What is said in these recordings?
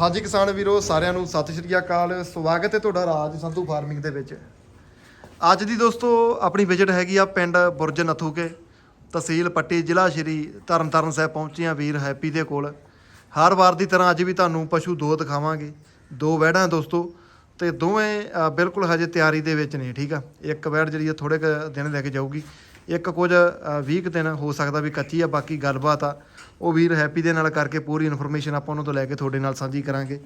ਹਾਂਜੀ ਕਿਸਾਨ ਵੀਰੋ, ਸਾਰਿਆਂ ਨੂੰ ਸਤਿ ਸ਼੍ਰੀ ਅਕਾਲ। ਸਵਾਗਤ ਹੈ ਤੁਹਾਡਾ ਰਾਜ ਸੰਧੂ ਫਾਰਮਿੰਗ ਦੇ ਵਿੱਚ। ਅੱਜ ਦੀ ਦੋਸਤੋ, ਆਪਣੀ ਵਿਜ਼ਿਟ ਹੈਗੀ ਆ ਪਿੰਡ ਬੁਰਜ ਨਥੂਕੇ। ਤਹਿਸੀਲ ਪੱਟੀ, ਜ਼ਿਲ੍ਹਾ ਸ਼੍ਰੀ ਤਰਨਤਾਰਨ ਸਾਹਿਬ ਪਹੁੰਚੇ ਆ ਵੀਰ ਹੈਪੀ ਦੇ ਕੋਲ। ਹਰ ਵਾਰ ਦੀ ਤਰ੍ਹਾਂ ਅੱਜ ਵੀ ਤੁਹਾਨੂੰ ਪਸ਼ੂ ਦੋ ਦਿਖਾਵਾਂਗੇ। ਦੋ ਵਹਿੜਾਂ ਦੋਸਤੋ ਤੇ ਦੋਵੇਂ ਬਿਲਕੁਲ ਹਜੇ ਤਿਆਰੀ ਦੇ ਵਿੱਚ ਨੇ, ਠੀਕ ਆ? ਇੱਕ ਵਹਿੜ ਜਿਹੜੀ ਆ ਥੋੜੇ ਕੁ ਦਿਨ ਲੈ ਕੇ ਜਾਊਗੀ। ਇੱਕ ਕੁਝ 20 ਕੁ ਦਿਨ ਹੋ ਸਕਦਾ ਵੀ ਕੱਚੀ ਆ, ਬਾਕੀ ਗੱਲਬਾਤ ਆ। ਉਹ ਵੀਰ ਹੈਪੀ ਦੇ ਨਾਲ ਕਰਕੇ ਪੂਰੀ ਇਨਫੋਰਮੇਸ਼ਨ ਆਪਾਂ ਉਹਨਾਂ ਤੋਂ ਲੈ ਕੇ ਤੁਹਾਡੇ ਨਾਲ ਸਾਂਝੀ ਕਰਾਂਗੇ।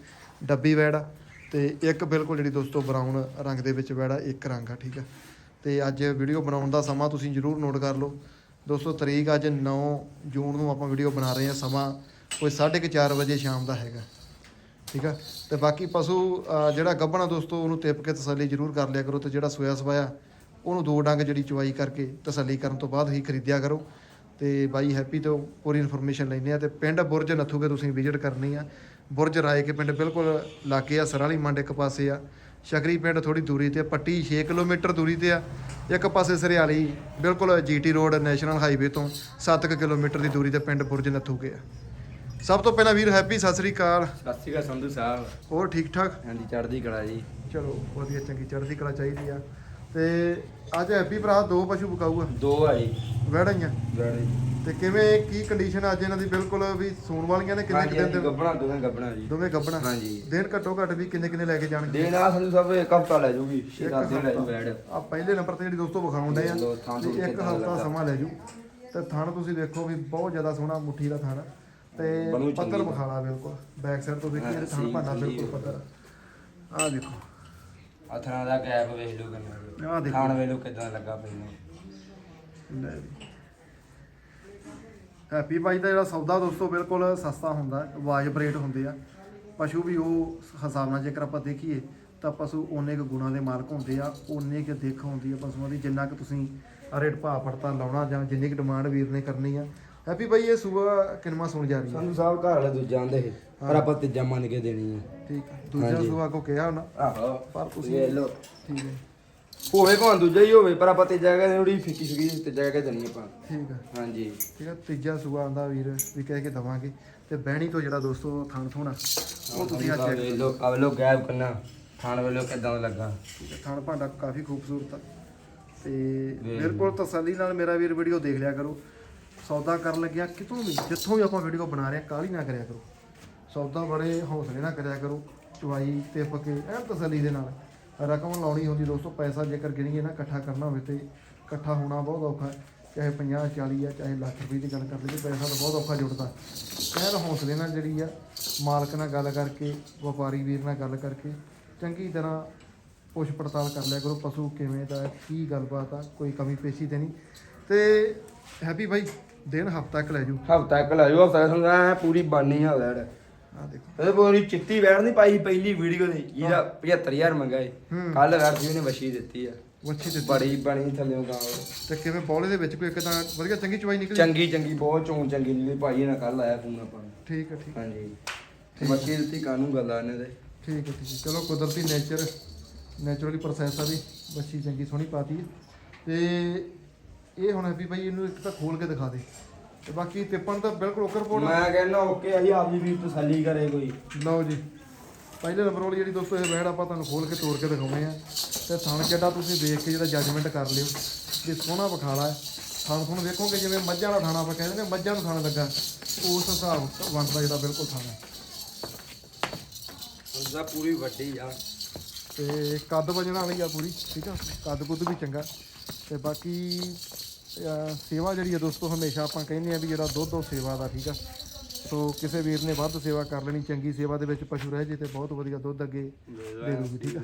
ਡੱਬੀ ਵੈੜ ਆ, ਤੇ ਇੱਕ ਬਿਲਕੁਲ ਜਿਹੜੀ ਦੋਸਤੋ ਬਰਾਊਨ ਰੰਗ ਦੇ ਵਿੱਚ ਵੈੜ ਆ, ਇੱਕ ਰੰਗ ਆ, ਠੀਕ ਆ? ਤੇ ਅੱਜ ਵੀਡੀਓ ਬਣਾਉਣ ਦਾ ਸਮਾਂ ਤੁਸੀਂ ਜਰੂਰ ਨੋਟ ਕਰ ਲਓ। ਦੋਸਤੋ, ਤਰੀਕ ਅੱਜ 9 ਜੂਨ ਨੂੰ ਆਪਾਂ ਵੀਡੀਓ ਬਣਾ ਰਹੇ ਹਾਂ, ਸਮਾਂ ਕੋਈ 4:30 ਵਜੇ ਸ਼ਾਮ ਦਾ ਹੈਗਾ। ਠੀਕ ਆ? ਤੇ ਬਾਕੀ ਪਸ਼ੂ ਜਿਹੜਾ ਗੱਭਣਾ ਦੋਸਤੋ, ਉਹਨੂੰ ਤਿਪ ਕੇ ਤਸੱਲੀ ਜ਼ਰੂਰ ਕਰ ਲਿਆ ਕਰੋ ਤੇ ਜਿਹੜਾ ਸੋਇਆ ਸਵਾਇਆ, ਉਹਨੂੰ ਦੋ ਡੰਗ ਜਿਹੜੀ ਚੁਆਈ ਕਰਕੇ ਤਸੱਲੀ ਕਰਨ ਤੋਂ ਬਾਅਦ ਹੀ ਖਰੀਦਿਆ ਕਰੋ। ਤੇ ਬਾਈ ਹੈਪੀ ਤੋਂ ਪੂਰੀ ਇਨਫੋਰਮੇਸ਼ਨ ਲੈਣੇ ਆ ਤੇ ਪਿੰਡ ਬੁਰਜ ਨੱਥੂਗੇ ਤੁਸੀਂ ਵਿਜ਼ਿਟ ਕਰਨੀ ਆ। ਬੁਰਜ ਰਾਏ ਕੇ ਪਿੰਡ ਬਿਲਕੁਲ ਲਾਗੇ ਆ, ਸਰਾਲੀ ਮੰਡ ਇੱਕ ਪਾਸੇ ਆ। ਸ਼ਕਰੀ ਪਿੰਡ ਥੋੜੀ ਦੂਰੀ ਤੇ ਪੱਟੀ 6 ਕਿਲੋਮੀਟਰ ਦੂਰੀ ਤੇ ਆ। ਇੱਕ ਪਾਸੇ ਸਰਿਆਲੀ, ਬਿਲਕੁਲ ਜੀਟੀ ਰੋਡ ਨੈਸ਼ਨਲ ਹਾਈਵੇ ਤੋਂ 7 ਕਿਲੋਮੀਟਰ ਦੀ ਦੂਰੀ ਤੇ ਪਿੰਡ ਬੁਰਜ ਨੱਥੂਗੇ ਆ। ਸਭ ਤੋਂ ਪਹਿਲਾਂ ਵੀਰ ਹੈਪੀ ਸਤਿ ਸ੍ਰੀ ਅਕਾਲ। ਸਤਿ ਸ਼੍ਰੀ ਅਕਾਲ ਸੰਧੂ ਸਾਹਿਬ। ਹੋਰ ਠੀਕ ਠਾਕ? ਹਾਂਜੀ ਚੜ੍ਹਦੀ ਕਲਾ ਜੀ। ਚਲੋ ਵਧੀਆ ਚੰਗੀ ਚੜ੍ਹਦੀ ਕਲਾ ਚਾਹੀਦੀ ਆ। ਤੇ ਅੱਜ ਹੈਪੀ ਭਰਾ ਦੋ ਪਸ਼ੂ ਬਕਾਊਗਾ ਦੋ ਆਈ ਵੜਾਈਆਂ ਗੜੇ ਤੇ ਕਿਵੇਂ ਕੀ ਕੰਡੀਸ਼ਨ ਅੱਜ ਇਹਨਾਂ ਦੀ? ਬਿਲਕੁਲ ਵੀ ਸੂਣ ਵਾਲੀਆਂ ਨੇ ਕਿੰਨੇ ਹਾਂਜੀ ਕਿੰਨੇ ਹਾਂਜੀ ਦਿਨ ਦੋਵੇਂ ਗੱਬਣਾ ਜੀ। ਦੋਵੇਂ ਗੱਬਣਾ ਹਾਂਜੀ। ਦਿਨ ਘੱਟੋ ਘੱਟ ਵੀ ਕਿੰਨੇ ਕਿੰਨੇ ਲੈ ਕੇ ਜਾਣਗੇ? ਦੇਣ ਆ ਸੰਧੂ ਸਾਹਿਬ ਇੱਕ ਹਫਤਾ ਲੈ ਜੂਗੀ ਇੱਕ ਦਿਨ ਲੈ ਜੂ। ਬੈਡ ਆ ਪਹਿਲੇ ਨੰਬਰ ਤੇ ਜਿਹੜੀ ਦੋਸਤੋ ਵਿਖਾਉਂਦੇ ਆ ਲੋ, ਥਾਂ ਵੀ ਥੋੜ੍ਹੀ ਇੱਕ ਕਿੱਦਾਂ ਹਫ਼ਤਾ ਲੱਗਾ। ਸਮਾਂ ਲੈ ਜੂ। ਤੇ ਥਣ ਤੁਸੀਂ ਦੇਖੋ ਵੀ ਬਹੁਤ ਜ਼ਿਆਦਾ ਸੋਹਣਾ ਮੁੱਠੀ ਦਾ ਥਣ ਤੇ ਪੱਤਰ ਦਾ। ਵਿਖਾਲਾ ਬਿਲਕੁਲ। ਬੈਕ ਸਾਈਡ ਤੋਂ ਦੇਖੀਏ ਥਣ ਭਾਂਡਾ ਬਿਲਕੁਲ। ਪੱਤਰ ਆ ਦੇਖੋ। ਅਥਰਾਂ ਦਾ ਗੈਪ ਵੇਖ ਲਓ ਕਿੰਨਾ ਆਹ ਦੇਖੋ। ਖਾਣ ਵੇਲੋ ਕਿਦਾਂ ਲੱਗਾ ਪਹਿਲਾਂ ਲੈ ਹੈਪੀ ਬਾਈ ਦਾ ਜਿਹੜਾ ਸੌਦਾ ਦੋਸਤੋ ਬਿਲਕੁਲ ਸਸਤਾ ਹੁੰਦਾ ਵਾਜਬ ਰੇਟ ਹੁੰਦੇ ਆ। ਪਸ਼ੂ ਵੀ ਉਹ ਹਿਸਾਬ ਨਾਲ ਜੇਕਰ ਆਪਾਂ ਦੇਖੀਏ ਤਾਂ ਪਸ਼ੂ ਓਨੇ ਕੁ ਗੁਣਾ ਦੇ ਮਾਲਕ ਹੁੰਦੇ ਆ ਓਨੇ ਕੁ ਦਿੱਖ ਹੁੰਦੀ ਆ ਪਸ਼ੂਆਂ ਦੀ ਜਿੰਨਾ ਕਿ ਤੁਸੀਂ ਰੇਟ ਭਾਅ ਪੜਤਾ ਲਾਉਣਾ ਜਾਂ ਜਿੰਨੀ ਕੁ ਡਿਮਾਂਡ ਵੀਰ ਨੇ ਕਰਨੀ ਆ ਹੈਪੀ ਬਾਈ ਇਹ ਸੂਆ ਕਿੰਨਵਾਂ ਸੁਣ ਜਾ ਰਹੀ ਹੈ। ਸੰਧੂ ਸਾਹਿਬ ਘਰ ਵਾਲੇ ਦੂਜਾ ਆਂਦੇ ਸੀ ਪਰ ਆਪਾਂ ਤੀਜਾ ਮੰਨ ਕੇ ਦੇਣੀ ਹੈ। ਠੀਕ ਹੈ ਦੂਜਾ ਹਾਂਜੀ। ਸੂਆ ਕੋ ਕਿਹਾ ਉਹਨਾਂ ਆਹੋ ਪਰ ਤੁਸੀਂ ਵੇਖ ਲਓ। ਠੀਕ ਹੈ। ਹੋਵੇ ਭਾਵੇਂ ਦੂਜਾ ਹੀ ਹੋਵੇ ਪਰ ਆਪਾਂ ਤੀਜਾ ਕਹਿੰਦੇ ਥੋੜੀ ਫਿੱਕੀ ਫਿੱਕੀ ਤੀਜਾ ਕਹਿ ਕੇ ਦੇਣੀ ਆਪਾਂ। ਠੀਕ ਹੈ ਹਾਂਜੀ। ਠੀਕ ਹੈ ਤੀਜਾ ਸੂਆ ਆਂਦਾ ਵੀਰ ਵੀ ਕਹਿ ਕੇ ਦਵਾਂਗੇ। ਤੇ ਬਹਿਣੀ ਤੋਂ ਜਿਹੜਾ ਦੋਸਤੋ ਥਣ ਥੋਣਾ ਉਹ ਤੁਸੀਂ ਆ ਚੈੱਕ ਵੇਖ ਲਓ ਆ ਲੋ ਗੈਪ ਕਰਨਾ ਖਾਣ ਵੇਲੋ ਕਿਦਾਂ ਲੱਗਾ। ਥਣ ਭਾਂਡਾ ਕਾਫੀ ਖੂਬਸੂਰਤ ਆ। ਤੇ ਮੇਰੇ ਕੋਲ ਤਸੱਲੀ ਨਾਲ ਮੇਰਾ ਵੀਰ ਵੀਡੀਓ ਦੇਖ ਲਿਆ ਕਰੋ। ਸੌਦਾ ਕਰਨ ਲੱਗਿਆ, ਕਿਤੋਂ ਵੀ, ਜਿੱਥੋਂ ਵੀ ਆਪਾਂ ਵੀਡੀਓ ਬਣਾ ਰਹੇ ਹਾਂ, ਕਾਹਲੀ ਨਾ ਕਰਿਆ ਕਰੋ। ਸੌਦਾ ਬੜੇ ਹੌਸਲੇ ਨਾਲ ਕਰਿਆ ਕਰੋ, ਚੁਆਈ ਤੇ ਪੱਕੇ ਐਨ ਤਸੱਲੀ ਦੇ ਨਾਲ। ਰਕਮ ਲਾਉਣੀ ਹੁੰਦੀ ਦੋਸਤੋ, ਪੈਸਾ ਜੇਕਰ ਗਿਣੀਏ ਨਾ, ਇਕੱਠਾ ਕਰਨਾ ਹੋਵੇ ਤੇ ਇਕੱਠਾ ਹੋਣਾ ਬਹੁਤ ਔਖਾ ਹੈ। ਚਾਹੇ 50 40 ਆ, ਚਾਹੇ ਲੱਖ ਰੁਪਏ ਦੀ ਗੱਲ ਕਰ ਲਈਏ, ਪੈਸਾ ਤਾਂ ਬਹੁਤ ਔਖਾ ਜੁੜਦਾ। ਐਨ ਹੌਸਲੇ ਨਾਲ ਜਿਹੜੀ ਆ, ਮਾਲਕ ਨਾਲ ਗੱਲ ਕਰਕੇ, ਵਪਾਰੀ ਵੀਰ ਨਾਲ ਗੱਲ ਕਰਕੇ, ਚੰਗੀ ਤਰ੍ਹਾਂ ਪੁੱਛ ਪੜਤਾਲ ਕਰ ਲਿਆ ਕਰੋ, ਪਸ਼ੂ ਕਿਵੇਂ ਦਾ ਕੀ ਗੱਲਬਾਤ ਆ, ਕੋਈ ਕਮੀ ਪੇਸ਼ੀ ਤੇ ਨਹੀਂ। ਤੇ ਹੈਪੀ ਬਾਈ ਦਿਨ ਹਫਤਾ ਤੱਕ ਲੈ ਜੂ ਹਫਤਾ ਇੱਕ ਲੈ ਜਾਓ ਹਫਤਾ ਸਮਝਾ ਪੂਰੀ ਬਾਨੀ ਆ ਵੈੜ ਆ ਦੇਖੋ। ਇਹ ਪੂਰੀ ਚਿੱਟੀ ਵੈੜ ਨਹੀਂ ਪਾਈ ਪਹਿਲੀ ਵੀਡੀਓ ਦੀ ਇਹਦਾ 75000 ਮੰਗਾਏ। ਹੂੰ। ਕੱਲ ਵੈੜ ਜੀ ਉਹਨੇ ਵਸ਼ੀ ਦਿੱਤੀ ਆ। ਵੱਛੀ ਤੇ ਬੜੀ ਬਣੀ ਥੱਲਿਓਂ ਗਾਂ ਤੇ ਕਿਵੇਂ ਬੌਲੇ ਦੇ ਵਿੱਚ ਕੋਈ ਇੱਕ ਤਾਂ ਵਧੀਆ ਚੰਗੀ ਚਵਾਈ ਨਿਕਲੀ? ਚੰਗੀ ਚੰਗੀ ਬਹੁਤ ਚੋਣ ਚੰਗੀ ਨਿਕਲੀ ਭਾਈ ਇਹਨਾਂ ਕੱਲ ਆਇਆ ਫੋਨ ਆਪਾਂ ਨੂੰ। ਠੀਕ ਹੈ ਠੀਕ ਹੈ, ਹਾਂਜੀ। ਵਸ਼ੀ ਦਿੱਤੀ ਕਾਨੂੰ ਗੱਲ ਆ ਇਹਨਾਂ ਦੇ ਠੀਕ ਹੈ ਠੀਕ ਹੈ ਚਲੋ ਕੁਦਰਤੀ ਨੇਚਰ ਨੇਚਰਲੀ ਪ੍ਰੋਸੈਸ ਆ ਵੀ। ਵੱਛੀ ਚੰਗੀ ਸੋਹਣੀ ਪਾਤੀ ਹੈ ਤੇ ਇਹ ਹੁਣ ਹੈਪੀ ਬਾਈ ਇਹਨੂੰ ਇੱਕ ਤਾਂ ਖੋਲ ਕੇ ਦਿਖਾ ਦੇ। ਤੇ ਬਾਕੀ ਤਿੱਪਣ ਤਾਂ ਬਿਲਕੁਲ ਓਕਰ ਰਿਪੋਰਟ ਮੈਂ ਕਹਿੰਦਾ ਓਕੇ ਅਸੀਂ ਆਪ ਜੀ ਵੀ ਤਸੱਲੀ ਕਰੇ ਕੋਈ। ਲਓ ਜੀ। ਪਹਿਲੇ ਨੰਬਰ ਵਾਲੀ ਜਿਹੜੀ ਦੋਸਤੋ ਇਹ ਵੈੜ ਆਪਾਂ ਤੁਹਾਨੂੰ ਖੋਲ ਕੇ ਤੋੜ ਕੇ ਦਿਖਾਉਣੇ ਆ। ਤੇ ਥਣ ਚੱਡਾ ਤੁਸੀਂ ਵੇਖ ਕੇ ਜਿਹੜਾ ਜੱਜਮੈਂਟ ਕਰ ਲਿਓ। ਵੀ ਸੋਹਣਾ ਵਿਖਾਲਾ ਹੈ ਥਣ ਤੁਹਾਨੂੰ ਵੇਖੋਗੇ ਜਿਵੇਂ ਮੱਝਾਂ ਦਾ ਥਾਣਾ ਆਪਾਂ ਕਹਿੰਦੇ ਨੇ ਮੱਝਾਂ ਨੂੰ ਥਣ ਲੱਗਾ। ਉਸ ਹਿਸਾਬ ਬਣਦਾ ਜਿਹੜਾ ਬਿਲਕੁਲ ਥਾਣਾ ਉਹਦਾ ਪੂਰੀ ਵੱਡੀ ਆ। ਤੇ ਕੱਦ ਵਜਣ ਵਾਲੀ ਆ ਪੂਰੀ ਠੀਕ ਆ? ਕੱਦ ਕੁੱਦ ਵੀ ਚੰਗਾ। ਤੇ ਬਾਕੀ ਸੇਵਾ ਜਿਹੜੀ ਆ ਦੋਸਤੋ ਹਮੇਸ਼ਾ ਆਪਾਂ ਕਹਿੰਦੇ ਆ ਵੀ ਜਿਹੜਾ ਦੁੱਧ ਉਹ ਸੇਵਾ ਦਾ ਠੀਕ ਆ? ਸੋ ਕਿਸੇ ਵੀਰ ਨੇ ਵੱਧ ਸੇਵਾ ਕਰ ਲੈਣੀ ਚੰਗੀ ਸੇਵਾ ਦੇ ਵਿੱਚ ਪਸ਼ੂ ਰਹਿ ਜੇ ਤੇ ਬਹੁਤ ਵਧੀਆ ਦੁੱਧ ਅੱਗੇ ਦੇ ਦੂਗੀ ਠੀਕ ਆ?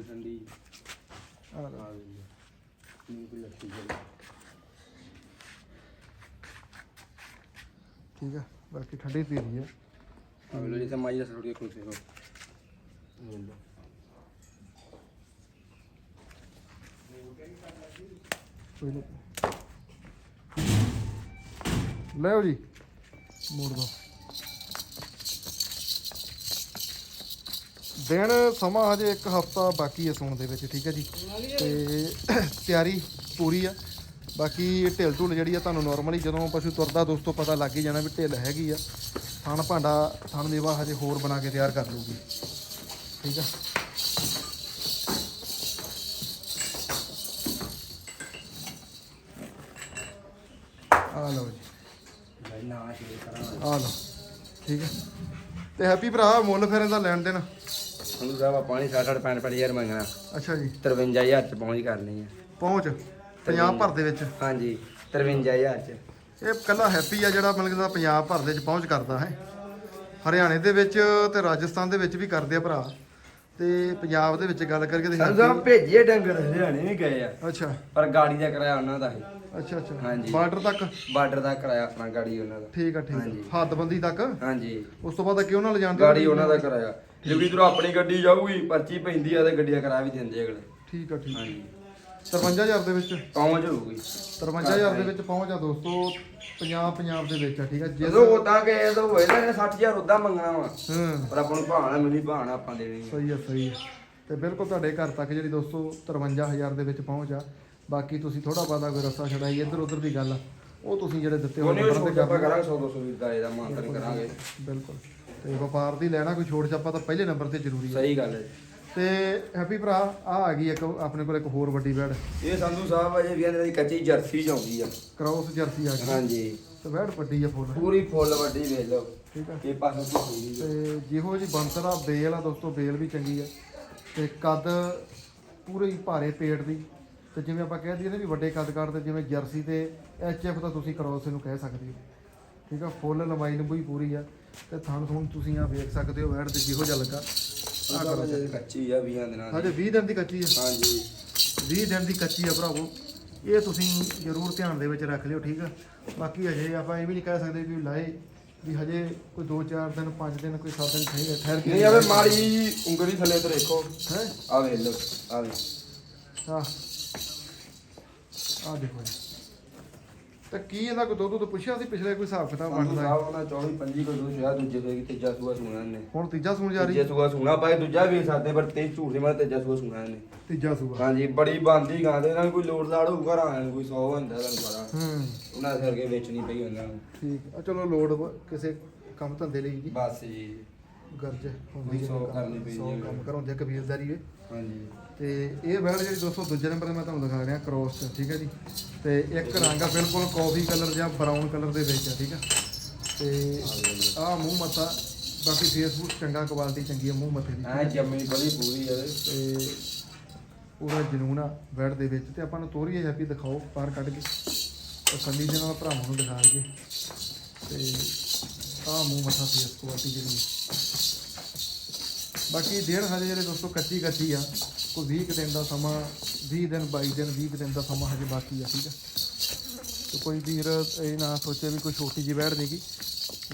ਠੀਕ ਆ? ਬਾਕੀ ਠੰਡੀ ਪੀ ਰਹੀ ਆ। ਆ ਵੇਲੋ ਜਿੱਥੇ ਮਾਈ ਦਾ ਥੋੜੀ ਖੁਸ਼ੀ ਹੋ ਵੇਲੋ ਕੋਈ ਨਹੀਂ ਲਓ ਜੀ। ਮੋੜ ਦੋ। ਦਿਨ ਸਮਾਂ ਹਜੇ ਇੱਕ ਹਫਤਾ ਬਾਕੀ ਹੈ ਸੌਣ ਦੇ ਵਿੱਚ, ਠੀਕ ਹੈ ਜੀ। ਤੇ ਤਿਆਰੀ ਪੂਰੀ ਆ। ਬਾਕੀ ਢਿੱਲ ਢੁੱਲ ਜਿਹੜੀ ਆ ਤੁਹਾਨੂੰ ਨਾਰਮਲੀ ਜਦੋਂ ਪਸ਼ੂ ਤੁਰਦਾ ਦੋਸਤੋ ਪਤਾ ਲੱਗ ਹੀ ਜਾਣਾ ਵੀ ਢਿੱਲ ਹੈਗੀ ਆ। ਥਣ ਭਾਂਡਾ, ਥਣ ਲੇਵਾ ਹਜੇ ਹੋਰ ਬਣਾ ਕੇ ਤਿਆਰ ਕਰ ਲੂਗੀ ਠੀਕ ਆ। ਆ ਲਓ ਜੀ। ਨਾ ਸ਼ੁਰੂ ਕਰਾਂ ਆ ਲਓ। ਠੀਕ ਹੈ। ਤੇ ਹੈਪੀ ਭਰਾ ਮੁੱਲ ਫਿਰ ਇਹਦਾ ਲੈਣ ਦੇਣ? ਸੰਧੂ ਸਾਹਿਬ ਆਪਾਂ ਨਹੀਂ 60 65 65 ਹਜ਼ਾਰ ਮੰਗਣਾ। ਅੱਛਾ ਜੀ। 53000 ਚ ਪਹੁੰਚ ਕਰਨੀ ਹੈ ਪਹੁੰਚ। ਪੰਜਾਬ ਭਰ ਦੇ ਵਿੱਚ। ਹਾਂਜੀ 53000 ਚ। ਇਹ ਕੱਲਾ ਹੈਪੀ ਆ ਜਿਹੜਾ ਮਤਲਬ ਕਿ ਪੰਜਾਬ ਭਰ ਦੇ ਵਿੱਚ ਪਹੁੰਚ ਕਰਦਾ ਹੈ। ਹਰਿਆਣੇ ਦੇ ਵਿੱਚ ਤੇ ਰਾਜਸਥਾਨ ਦੇ ਵਿੱਚ ਵੀ ਕਰਦੇ ਆ ਭਰਾ। ਤੇ ਪੰਜਾਬ ਦੇ ਵਿੱਚ ਗੱਲ ਕਰਕੇ ਤੇ ਸਾਹਿਬ ਭੇਜੀਏ ਡੰਗਰ ਹਰਿਆਣੇ ਵੀ ਗਏ ਆ। ਅੱਛਾ। ਪਰ ਗਾੜੀ ਦਾ ਕਿਰਾਇਆ ਉਹਨਾਂ ਦਾ ਹੈ। ਅੱਛਾ ਅੱਛਾ। ਹਾਂਜੀ। ਬਾਰਡਰ ਤੱਕ? ਬਾਰਡਰ ਦਾ ਕਿਰਾਇਆ ਆਪਣਾ ਗਾੜੀ ਉਹਨਾਂ ਦਾ। ਠੀਕ ਆ ਠੀਕ ਹਾਂਜੀ। ਆ ਹੱਦਬੰਦੀ ਤੱਕ? ਹਾਂਜੀ। ਉਸ ਤੋਂ ਬਾਅਦ ਕਿਉਂ ਨਾਲ ਲਿਜਾਣ ਗਾੜੀ ਉਹਨਾਂ ਦਾ ਕਿਰਾਇਆ। ਜੇ ਵੀ ਇਧਰੋਂ ਆਪਣੀ ਗੱਡੀ ਜਾਊਗੀ ਪਰਚੀ ਪੈਂਦੀ ਆ ਤੇ ਗੱਡੀ ਦਾ ਕਿਰਾਇਆ ਵੀ ਦਿੰਦੇ ਅਗਲੇ। ਠੀਕ ਆ ਠੀਕ ਹਾਂਜੀ। 53000 ਦੇ ਵਿੱਚ? ਪਹੁੰਚ ਹੋਊਗੀ 53000 ਦੇ ਵਿੱਚ ਪਹੁੰਚ ਆ ਦੋਸਤੋ ਪੰਜਾਬ ਪੰਜਾਬ ਦੇ ਵਿੱਚ ਆ ਠੀਕ ਆ? ਜਿਸ ਜਦੋਂ ਉਦਾਂ ਗਏ ਤਾਂ ਹੋਏ ਨਾ 60000 ਉਦਾਂ ਮੰਗਣਾ ਵਾ। ਹਾਂ। ਪਰ ਆਪਾਂ ਨੂੰ ਭਾਣਾ ਮਿਲੀ ਭਾਣਾ ਆਪਾਂ ਦੇਣੀ ਆ। ਸਹੀ ਹੈ ਸਹੀ ਤੇ ਬਿਲਕੁਲ ਤੁਹਾਡੇ ਘਰ ਤੱਕ ਜਿਹੜੀ ਦੋਸਤੋ 53000 ਦੇ ਵਿੱਚ ਪਹੁੰਚ ਆ। ਬਾਕੀ ਤੁਸੀਂ ਥੋੜਾ ਬਾਦਾ ਕੋਈ ਰਸਤਾ ਛਡਾਈ ਇੱਧਰ ਉੱਧਰ ਦੀ ਗੱਲ ਆ। ਉਹ ਤੁਸੀਂ ਜਿਹੜੇ ਦਿੱਤੇ ਹੋਏ ਉਹਨੇ ਨੰਬਰਾਂ ਛੋਟ ਤੇ ਆਪਾਂ ਕਰ ਕਰਾਂਗੇ 100 200 ਦਾ ਇਹਦਾ ਮਾਨਤਨ ਕਰਾਂਗੇ। ਬਿਲਕੁਲ। ਤੇ ਵਪਾਰ ਦੀ ਲੈਣਾ ਕੋਈ ਛੋਟ ਛਾਪਾ ਤਾਂ ਪਹਿਲੇ ਨੰਬਰ ਤੇ ਜ਼ਰੂਰੀ ਹੈ ਸਹੀ ਗੱਲ ਹੈ। ਤੇ ਹੈਪੀ ਭਰਾ ਆ ਆ ਗਈ ਇੱਕ ਆਪਣੇ ਕੋਲ ਇੱਕ ਹੋਰ ਵੱਡੀ ਬੈਡ। ਇਹ ਸੰਧੂ ਸਾਹਿਬ ਅਜੇ ਵੀ ਇਹਨਾਂ ਦੀ ਕੱਚੀ ਜਰਸੀ ਆਉਂਦੀ ਆ। ਕ੍ਰਾਸ ਜਰਸੀ ਆ ਗਈ। ਹਾਂਜੀ। ਤੇ ਬੈਡ ਵੱਡੀ ਆ ਫੁੱਲ। ਪੂਰੀ ਫੁੱਲ ਵੱਡੀ ਵੇਚ ਲਓ। ਠੀਕ ਆ। ਇਹ ਪਾਸੋਂ ਤੋਂ ਹੋਈ ਤੇ ਜਿਹੋ ਜੀ ਬੰਤਰ ਬੇਲ ਆ ਦੋਸਤੋ ਬੇਲ ਵੀ ਚੰਗੀ ਆ। ਤੇ ਕੱਦ ਪੂਰੇ ਹੀ ਭਾਰੇ ਪੇਟ ਦੀ। ਤੇ ਜਿਵੇਂ ਆਪਾਂ ਕਹਿ ਦਈਏ ਨਾ ਵੀ ਵੱਡੇ ਕੱਦ ਕੱਦ ਤੇ ਜਿਵੇਂ ਜਰਸੀ ਤੇ ਐਚਐਫ ਦਾ ਤੁਸੀਂ ਕ੍ਰੋਸ ਇਹਨੂੰ ਕਹਿ ਸਕਦੇ ਹੋ। ਠੀਕ ਆ ਫੁੱਲ ਲੰਬਾਈ ਲੰਬੂਈ ਪੂਰੀ ਆ। ਤੇ ਥਣ ਥੁਣ ਤੁਸੀਂ ਆ ਵੇਖ ਸਕਦੇ ਹੋ ਵੈੜ ਤੇ ਜਿਹੋ ਜਿਹਾ ਲੱਗਾ। ਆ ਕਰੋ ਜੇ ਕੱਚੀ ਆ 20 ਦਿਨਾਂ ਦੀ। ਹਜੇ 20 ਦਿਨ ਦੀ ਕੱਚੀ ਆ। ਹਾਂਜੀ। 20 ਦਿਨ ਦੀ ਕੱਚੀ ਆ ਭਰਾਵੋ। ਇਹ ਤੁਸੀਂ ਜ਼ਰੂਰ ਧਿਆਨ ਦੇ ਵਿੱਚ ਰੱਖ ਲਿਓ ਠੀਕ ਆ? ਬਾਕੀ ਹਜੇ ਆਪਾਂ ਇਹ ਵੀ ਨਹੀਂ ਕਹਿ ਸਕਦੇ ਵੀ ਲਾਏ ਵੀ ਹਜੇ ਕੋਈ 2-4 ਦਿਨ 5 ਦਿਨ ਕੋਈ 7 ਦਿਨ ਠਹਿਰ ਠਹਿਰ ਕੇ ਨਹੀਂ ਆਵੇ ਮਾੜੀ ਉਂਗਲੀ ਥੱਲੇ ਤੇ ਦੇਖੋ ਹੈ? ਆ ਵੇਖ ਲਓ ਆ ਆ ਦੇਖੋ ਜੀ। ਤਾਂ ਕੀ ਇਹਦਾ ਕੋਈ ਦੁੱਧ ਤੋਂ ਪੁੱਛਿਆ ਸੀ? ਪਿਛਲੇ ਕੋਈ ਹਿਸਾਬ ਕਿਤਾਬ ਸੰਧੂ ਬਣਦਾ ਹੈ? ਸਾਹਿਬ ਉਹਨਾਂ 24 25 ਕੋ ਦੂਜਾ ਸ਼ਾਇਦ ਦੂਜੇ ਕੋਈ ਤੀਜਾ ਸੂਆ ਸੁਣਾ ਨੇ ਹੁਣ ਤੀਜਾ ਸੂਣ ਜਾ ਰਹੀ? ਤੀਜੇ ਸੂਆ ਸੁਣਾ ਪਾਏ ਦੂਜਾ ਵੀ ਸਕਦੇ ਪਰ ਤੇ ਝੂਠ ਦੇ ਮਾਰੇ ਤੀਜਾ ਸੂਆ ਸੁਣਾ ਨੇ ਤੀਜਾ ਸੂਆ। ਹਾਂਜੀ ਬੜੀ ਬੰਦੀ ਗਾਂ ਦੇ ਨਾਲ ਕੋਈ ਲੋੜ ਲਾੜ ਹੋਊਗਾ ਰਾਂ ਨੂੰ ਕੋਈ 100 ਹੁੰਦਾ ਤੁਹਾਨੂੰ ਪਤਾ। ਹੂੰ। ਉਹਨਾਂ ਦੇ ਕਰਕੇ ਵੇਚਣੀ ਪਈ ਉਹਨਾਂ ਨੂੰ। ਠੀਕ ਆ ਚਲੋ ਲੋੜ ਕਿਸੇ ਕੰਮ ਧੰਦੇ ਲਈ ਜੀ। ਬਸ ਜੀ। ਗਰਜ ਹੁੰਦੀ ਹੈ ਸੌ ਕਰਨੀ ਪੈਂਦੀ ਸੌ ਹੈ। ਕੰਮ ਕਰਾਉਂਦੇ ਕਬੀਲਦਾਰੀ ਵੇ ਹਾਂਜੀ। ਤੇ ਇਹ ਬੈਡ ਜਿਹੜੀ ਦੋਸਤੋ ਦੂਜੇ ਨੰਬਰ ਤੇ ਮੈਂ ਤੁਹਾਨੂੰ ਦਿਖਾ ਰਿਹਾ ਕ੍ਰੋਸ ਚ ਠੀਕ ਹੈ ਜੀ? ਤੇ ਇੱਕ ਰੰਗ ਆ ਬਿਲਕੁਲ ਕਾਫੀ ਕਲਰ ਜਾਂ ਬਰਾਊਨ ਕਲਰ ਦੇ ਵਿੱਚ ਆ ਠੀਕ ਆ? ਤੇ ਆਹ ਮੂੰਹ ਮੱਥਾ ਬਾਕੀ ਫੇਸਬੁੱਕ ਚੰਗਾ ਕੁਆਲਿਟੀ ਚੰਗੀ ਆ ਮੂੰਹ ਮੱਥੇ ਦੀ ਐ ਜੰਮੀ ਬੜੀ ਪੂਰੀ ਹੈ ਤੇ ਪੂਰਾ ਜਨੂਨ ਆ ਬੈਡ ਦੇ ਵਿੱਚ ਤੇ ਆਪਾਂ ਨੂੰ ਤੋਰੀਏ ਹੈਪੀ ਦਿਖਾਓ ਬਾਹਰ ਕੱਢ ਕੇ। ਤਸੱਲੀ ਦੇ ਨਾਲ ਭਰਾਵਾਂ ਨੂੰ ਦਿਖਾ ਕੇ ਤੇ ਆਹ ਮੂੰਹ ਮੱਥਾ ਫੇਸ ਕੁਆਲਿਟੀ ਜਿਹੜੀ ਬਾਕੀ ਦਿਨ ਹਜੇ ਜਿਹੜੇ ਦੋਸਤੋ ਕੱਚੀ ਕੱਚੀ ਆ ਕੋਈ 20 ਕੁ ਦਿਨ ਦਾ ਸਮਾਂ 20 ਦਿਨ 22 ਦਿਨ 20 ਕੁ ਦਿਨ ਦਾ ਸਮਾਂ ਹਜੇ ਬਾਕੀ ਆ ਠੀਕ ਆ? ਤੇ ਕੋਈ ਵੀਰ ਇਹ ਨਾ ਸੋਚੇ ਵੀ ਕੋਈ ਛੋਟੀ ਜਿਹੀ ਬੈੜ ਨਹੀਂਗੀ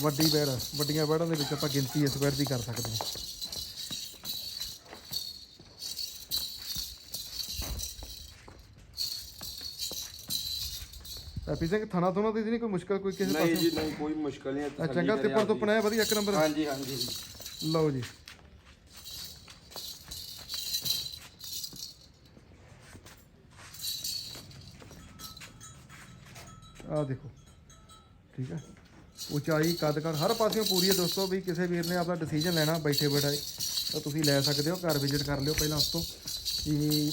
ਵੱਡੀ ਬੈੜ। ਵੱਡੀਆਂ ਬੈੜਾਂ ਦੇ ਵਿੱਚ ਆਪਾਂ ਗਿਣਤੀ ਇਸ ਬੈੜ ਦੀ ਕਰ ਸਕਦੇ ਹਾਂ। ਹੈਪੀ ਸਿੰਘ ਥਾਣਾ ਤੋਂ ਦੀ ਨਹੀਂ ਕੋਈ ਮੁਸ਼ਕਲ ਕੋਈ ਕਿਸੇ ਨਹੀਂ ਪਾਸੇ? ਜੀ ਨਹੀਂ ਕੋਈ ਮੁਸ਼ਕਲ ਨਹੀਂ ਚੰਗਾ ਤਿੱਪਰ ਤੋਂ ਪਣਾਇਆ ਵਧੀਆ ਇੱਕ ਨੰਬਰ। ਹਾਂਜੀ ਹਾਂਜੀ। ਲਓ ਜੀ। ਆ ਦੇਖੋ। ਠੀਕ ਹੈ? ਉਚਾਈ, ਕੱਦ ਕਰ, ਹਰ ਪਾਸਿਓਂ ਪੂਰੀ ਹੈ ਦੋਸਤੋ ਵੀ ਕਿਸੇ ਵੀਰ ਨੇ ਆਪਣਾ ਡਿਸੀਜਨ ਲੈਣਾ ਬੈਠੇ ਬੈਠਾਏ, ਤਾਂ ਤੁਸੀਂ ਲੈ ਸਕਦੇ ਹੋ, ਘਰ ਵਿਜ਼ਿਟ ਕਰ ਲਿਓ ਪਹਿਲਾਂ ਉਸ ਤੋਂ। ਕਿ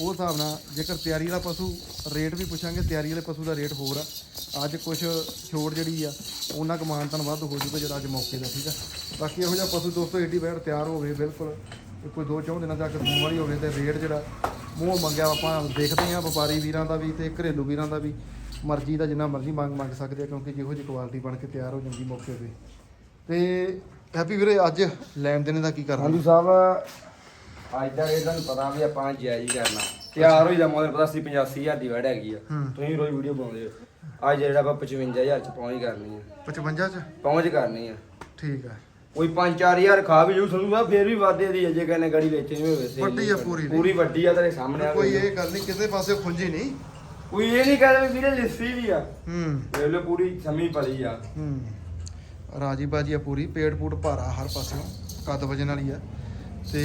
ਉਹ ਹਿਸਾਬ ਨਾਲ ਜੇਕਰ ਤਿਆਰੀ ਵਾਲਾ ਪਸ਼ੂ ਰੇਟ ਵੀ ਪੁੱਛਾਂਗੇ, ਤਿਆਰੀ ਵਾਲੇ ਪਸ਼ੂ ਦਾ ਰੇਟ ਹੋਰ ਆ। ਅੱਜ ਕੁਝ ਛੋੜ ਜਿਹੜੀ ਆ, ਉਹਨਾਂ ਕੁ ਮਾਨਤਨ ਵੱਧ ਹੋ ਜੂਗਾ ਜਿਹੜਾ ਅੱਜ ਮੌਕੇ ਦਾ, ਠੀਕ ਆ? ਬਾਕੀ ਇਹੋ ਜਿਹਾ ਪਸ਼ੂ ਦੋਸਤੋ ਏਡੀ ਬੈੜ ਤਿਆਰ ਹੋਵੇ ਬਿਲਕੁਲ। ਕੋਈ ਦੋ ਚੌਂ ਦਿਨਾਂ ਤੱਕ ਸੂਣ ਵਾਲੀ ਹੋਵੇ ਤੇ ਰੇਟ ਜਿਹੜਾ ਮੂੰਹ ਮੰਗਿਆ ਆਪਾਂ ਦੇਖਦੇ ਆ ਵਪਾਰੀ ਵੀਰਾਂ ਦਾ ਵੀ ਤੇ ਘਰੇਲੂ ਵੀਰਾਂ ਦਾ ਵੀ। ਮਰਜ਼ੀ ਦਾ ਜਿੰਨਾ ਮਰਜ਼ੀ ਮੰਗ ਮੰਗ ਸਕਦੇ ਆ ਕਿਉਂਕਿ ਜਿਹੋ ਜਿਹੀ ਕੁਆਲਿਟੀ ਬਣ ਕੇ ਤਿਆਰ ਹੋ ਜਾਂਦੀ ਮੌਕੇ ਤੇ। ਤੇ ਹੈਪੀ ਵੀਰੇ ਅੱਜ ਲੈਣ ਦੇਣ ਦਾ ਕੀ ਕਰਨਾ? ਸੰਧੂ ਸਾਹਿਬ ਅੱਜ ਦਾ ਇਹ ਤੁਹਾਨੂੰ ਪਤਾ ਵੀ ਆਪਾਂ ਜਾਇਜ਼ ਹੀ ਕਰਨਾ। ਤਿਆਰ ਹੋਈ ਦਾ ਮੋਦਰ ਪਤਾ ਸੀ 85000 ਦੀ ਵੜ ਹੈਗੀ ਆ। ਤੁਸੀਂ ਰੋਜ਼ ਵੀਡੀਓ ਪਾਉਂਦੇ ਹੋ। ਅੱਜ ਜਿਹੜਾ ਆਪਾਂ 55000 ਚ ਪਹੁੰਚ ਕਰਨੀ ਆ। 55 ਚ? ਪਹੁੰਚ ਕਰਨੀ ਆ। ਠੀਕ ਆ। ਕੋਈ 5-4000 ਖਾ ਵੀ ਜੂ ਸਾਹਿਬ ਫੇਰ ਵੀ ਵਾਧੇ ਦੀ ਅਜੇ ਕਹਿੰਨੇ ਗੜੀ ਵੇਚਣੀ ਹੋਵੇ sale ਵੱਡੀ ਆ। ਪੂਰੀ ਦੀ। ਪੂਰੀ ਵੱਡੀ ਆ ਤੇਰੇ ਸਾਹਮਣੇ ਆ ਕੋਈ ਇਹ ਗੱਲ ਨਹੀਂ ਕਿਸੇ ਪਾਸੇ ਖੁੰਝੀ ਨਹੀਂ। ਕੋਈ ਇਹ ਨਹੀਂ ਕਹਿੰਦਾ ਵੀ ਵੀਰੇ ਲਿੱਸੀ ਵੀ ਆ। ਹੂੰ। ਵੇਖ ਲਓ ਪੂਰੀ ਸਮੀ ਪਲੀ ਆ। ਹੂੰ। ਰਾਜੀ ਬਾਜੀ ਆ ਪੂਰੀ ਪੇਟ ਪੂਟ ਭਾਰਾ ਹਰ ਪਾਸਿਓਂ ਕੱਦ ਵਜਨ ਵਾਲੀ ਆ। ਤੇ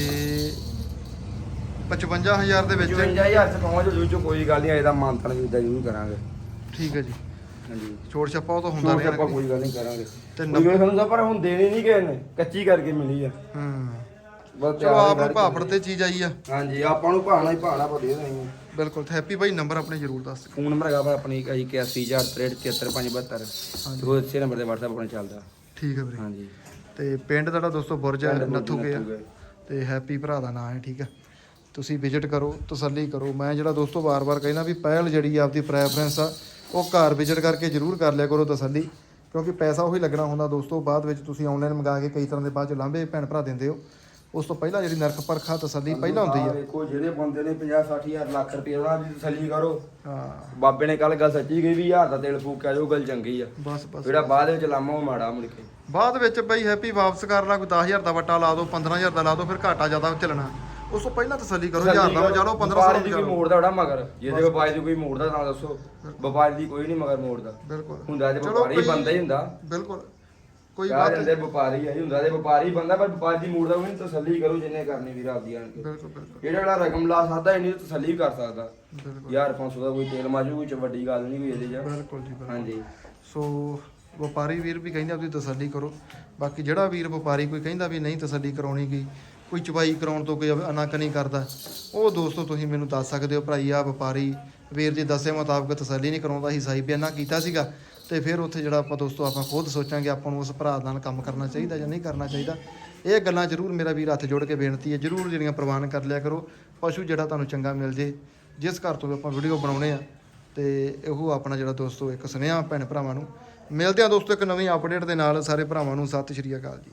55000 ਦੇ ਵਿੱਚ 55000 ਚ ਪਹੁੰਚ ਜੂ ਚ ਕੋਈ ਗੱਲ ਨਹੀਂ ਅਜੇ ਦਾ ਮੰਤਨ ਵੀ ਇਦਾਂ ਜ਼ਰੂਰ ਕਰਾਂਗੇ। ਠੀਕ ਹੈ ਜੀ। ਹਾਂਜੀ। ਛੋੜ ਛੱਪਾ ਉਹ ਤਾਂ ਹੁੰਦਾ ਰਿਹਾ ਆਪਾਂ ਕੋਈ ਗੱਲ ਨਹੀਂ ਕਰਾਂਗੇ। ਤੇ ਗੱਲ ਸਾਨੂੰ ਤਾਂ ਪਰ ਹੁਣ ਦੇਣੀ ਨਹੀਂ ਕਿਸੇ ਨੇ ਕੱਚੀ ਕਰਕੇ ਮਿਲੀ ਆ। ਹੂੰ। ਬਸ ਚਲੋ ਆਪ ਨੂੰ ਭਾਫੜ ਤੇ ਚੀਜ਼ ਆਈ ਆ। ਹਾਂਜੀ ਆਪਾਂ ਨੂੰ ਭਾਣਾ ਹੀ ਭਾਣਾ ਆਪਾਂ ਦੇ ਦੇਣੀ ਬਿਲਕੁਲ ਤੇ ਹੈਪੀ ਭਾਈ ਨੰਬਰ ਆਪਣੇ ਜ਼ਰੂਰ ਦੱਸ ਦਿਓ। ਫੋਨ ਨੰਬਰ ਹੈਗਾ ਵਾ ਆਪਣੀ 8163373572 ਉਹ ਇਸੇ ਨੰਬਰ ਤੇ WhatsApp ਆਪਣਾ ਚੱਲਦਾ। ਠੀਕ ਹੈ ਵੀਰੇ। ਹਾਂਜੀ। ਤੇ ਪਿੰਡ ਤੁਹਾਡਾ ਦੋਸਤੋ ਬੁਰਜ ਬੁਰਜ ਨੱਥੂ ਕੇ ਆ। ਤੇ ਹੈਪੀ ਭਰਾ ਦਾ ਨਾਮ ਹੈ ਠੀਕ ਹੈ ਤੁਸੀਂ ਵਿਜ਼ਿਟ ਕਰੋ ਤਸੱਲੀ ਕਰੋ। ਮੈਂ ਜਿਹੜਾ ਦੋਸਤੋ ਵਾਰ-ਵਾਰ ਕਹਿੰਦਾ ਵੀ ਪਹਿਲ ਜਿਹੜੀ ਆਪਦੀ ਪ੍ਰੈਫਰੈਂਸ ਆ ਉਹ ਘਰ ਵਿਜ਼ਿਟ ਕਰਕੇ ਜ਼ਰੂਰ ਕਰ ਲਿਆ ਕਰੋ ਤਸੱਲੀ। ਕਿਉਂਕਿ ਪੈਸਾ ਉਹੀ ਲੱਗਣਾ ਹੁੰਦਾ ਦੋਸਤੋ ਬਾਅਦ ਵਿੱਚ ਤੁਸੀਂ ਆਨਲਾਈਨ ਮੰਗਾ ਕੇ ਕਈ ਤਰ੍ਹਾਂ ਦੇ ਬਾਅਦ ਚ ਲਾਂਭੇ ਭੈਣ ਭਰਾ ਦਿੰਦੇ ਹੋ। ਉਸ ਤੋਂ ਪਹਿਲਾਂ ਜਿਹੜੀ ਨਰਕ ਪਰਖਾ ਤਸੱਲੀ ਪਹਿਲਾਂ ਹੁੰਦੀ ਆ। ਵੇਖੋ ਜਿਹੜੇ ਬੰਦੇ ਨੇ 50 60000 ਲੱਖ ਰੁਪਏ ਉਹਨਾਂ ਦੀ ਤਸੱਲੀ ਕਰੋ। ਹਾਂ। ਬਾਬੇ ਨੇ ਕੱਲ ਗੱਲ ਸੱਚੀ ਕਹੀ ਵੀ ਹਜ਼ਾਰ ਦਾ ਤੇਲ ਫੂਕ ਕੇ ਆਜੋ ਗੱਲ ਚੰਗੀ ਆ। ਬਸ ਬਸ ਜਿਹੜਾ ਬਾਅਦ ਵਿੱਚ ਲਾਮਾ ਉਹ ਮਾੜਾ ਮੁੜ ਕੇ। ਬਾਅਦ ਵਿੱਚ ਬਈ ਹੈਪੀ ਵਾਪਸ ਕਰ ਲਾ ਕੋਈ 10000 ਦਾ ਵਟਾ ਲਾ ਦਿਓ 15000 ਦਾ ਲਾ ਦਿਓ ਫਿਰ ਘਾਟਾ ਜ਼ਿਆਦਾ ਚੱਲਣਾ ਉਸ ਤੋਂ ਪਹਿਲਾਂ ਤਸੱਲੀ ਕਰੋ 1000 ਦਾ ਬਚਾ ਲਓ 1500 ਵਪਾਰੀ ਦਾ ਦੀ ਕੋਈ ਲਓ ਮੋੜ ਦਾ ਬੜਾ ਮਗਰ। ਜਿਹਦੇ ਵਪਾਰੀ ਦੀ ਕੋਈ ਮੋੜ ਦਾ ਨਾ ਦੱਸੋ। ਵਪਾਰੀ ਦੀ ਕੋਈ ਨਹੀਂ ਮਗਰ ਮੋੜ ਦਾ। ਬਿਲਕੁਲ। ਹੁੰਦਾ ਤੇ ਵਪਾਰੀ ਬੰਦਾ ਹੀ ਹੁੰਦਾ। ਬਿਲਕੁਲ। ਕੋਈ ਕਹਾ ਬਾਤ ਜਾਂਦੇ ਵਪਾਰੀ ਆ ਹੀ ਹੁੰਦਾ ਤੇ ਵਪਾਰੀ ਬੰਦਾ ਪਰ ਵਪਾਰੀ ਦੀ ਮੋੜ ਦਾ ਤਸੱਲੀ ਕਰੋ ਜਿੰਨੇ ਕਰਨੀ ਵੀਰ ਆਪਦੀ ਆਣ ਕੇ। ਬਿਲਕੁਲ ਬਿਲਕੁਲ। ਜਿਹੜਾ ਜਿਹੜਾ ਰਕਮ ਲਾ ਸਕਦਾ ਇੰਨੀ ਤਾਂ ਤਸੱਲੀ ਕਰ ਸਕਦਾ। ਬਿਲਕੁਲ। ਯਾਰ 500 ਦਾ ਕੋਈ ਤੇਲ ਮਾਜੂ ਕੋਈ ਚ ਵੱਡੀ ਗੱਲ ਨਹੀਂ ਕੋਈ ਇਹਦੇ ਚ। ਬਿਲਕੁਲ ਜੀ ਬਿਲਕੁਲ। ਹਾਂਜੀ। ਸੋ ਵਪਾਰੀ ਵੀਰ ਵੀ ਕਹਿੰਦੇ ਆਪਦੀ ਤਸੱਲੀ ਕਰੋ। ਬਾਕੀ ਜਿਹੜਾ ਵੀਰ ਵਪਾਰੀ ਕੋਈ ਕਹਿੰਦਾ ਵੀ ਨਹੀਂ ਤਸੱਲੀ ਕਰਾਉਣੀ ਗਈ ਕੋਈ ਚਵਾਈ ਕਰਾਉਣ ਤੋਂ ਕੋਈ ਅਨਾਕਨੀ ਕਰਦਾ ਉਹ ਦੋਸਤੋ ਤੁਸੀਂ ਮੈਨੂੰ ਦੱਸ ਸਕਦੇ ਹੋ ਭਰਾਈ ਆ ਵਪਾਰੀ ਵੀਰ ਜੀ ਦੱਸੇ ਮੁਤਾਬਕ ਤਸੱਲੀ ਨਹੀਂ ਕਰਾਉਂਦਾ ਸੀ ਸਾਈ ਬਿਆਨਾ ਕੀਤਾ ਸੀਗਾ। ਤੇ ਫਿਰ ਉੱਥੇ ਜਿਹੜਾ ਆਪਾਂ ਦੋਸਤੋ ਆਪਾਂ ਖੁਦ ਸੋਚਾਂਗੇ ਆਪਾਂ ਨੂੰ ਉਸ ਭਰਾ ਨਾਲ ਕੰਮ ਕਰਨਾ ਚਾਹੀਦਾ ਜਾਂ ਨਹੀਂ ਕਰਨਾ ਚਾਹੀਦਾ, ਇਹ ਗੱਲਾਂ ਜ਼ਰੂਰ ਮੇਰਾ ਵੀਰ ਹੱਥ ਜੋੜ ਕੇ ਬੇਨਤੀ ਹੈ, ਜ਼ਰੂਰ ਜਿਹੜੀਆਂ ਪ੍ਰਵਾਨ ਕਰ ਲਿਆ ਕਰੋ, ਪਸ਼ੂ ਜਿਹੜਾ ਤੁਹਾਨੂੰ ਚੰਗਾ ਮਿਲ ਜੇ, ਜਿਸ ਘਰ ਤੋਂ ਵੀ ਆਪਾਂ ਵੀਡੀਓ ਬਣਾਉਣੇ ਆ, ਤੇ ਇਹੋ ਆਪਣਾ ਜਿਹੜਾ ਦੋਸਤੋ ਇੱਕ ਸੁਨੇਹਾ ਭੈਣ ਭਰਾਵਾਂ ਨੂੰ। ਮਿਲਦੇ ਆ ਦੋਸਤੋ ਇੱਕ ਨਵੀਂ ਅਪਡੇਟ ਦੇ ਨਾਲ, ਸਾਰੇ ਭਰਾਵਾਂ ਨੂੰ ਸਤਿ ਸ਼੍ਰੀ ਅਕਾਲ ਜੀ।